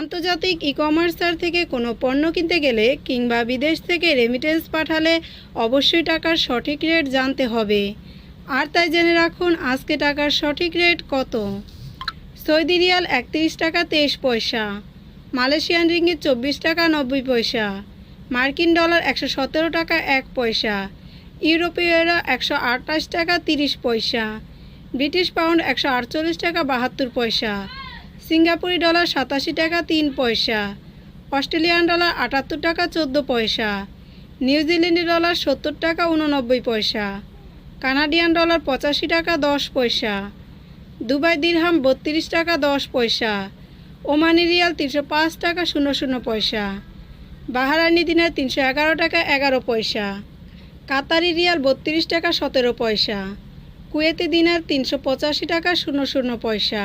আন্তর্জাতিক ই কমার্সার থেকে কোনো পণ্য কিনতে গেলে কিংবা বিদেশ থেকে রেমিটেন্স পাঠালে অবশ্যই টাকার সঠিক রেট জানতে হবে। আর তাই জেনে রাখুন আজকে টাকার সঠিক রেট কত। সৌদি রিয়াল একত্রিশ টাকা তেইশ পয়সা, মালয়েশিয়ান রিঙ্গিত চব্বিশ টাকা নব্বই পয়সা, মার্কিন ডলার একশো সতেরো টাকা এক পয়সা ইউরোপীয়রা একশো আটাশ টাকা তিরিশ পয়সা, ব্রিটিশ পাউন্ড একশো আটচল্লিশ টাকা বাহাত্তর পয়সা সিঙ্গাপুরি ডলার সাতাশি টাকা তিন পয়সা, অস্ট্রেলিয়ান ডলার আটাত্তর টাকা চোদ্দ পয়সা নিউজিল্যান্ডি ডলার সত্তর টাকা উননব্বই পয়সা, কানাডিয়ান ডলার পঁচাশি টাকা দশ পয়সা, দুবাই দিরহাম বত্রিশ টাকা দশ পয়সা, ওমানি রিয়াল তিনশো পাঁচ টাকা শূন্য শূন্য পয়সা বাহারানি দিনার তিনশো এগারো টাকা এগারো পয়সা, কাতারি রিয়াল বত্রিশ টাকা সতেরো পয়সা, কুয়েতি দিনার তিনশো পঁচাশি টাকা শূন্য শূন্য পয়সা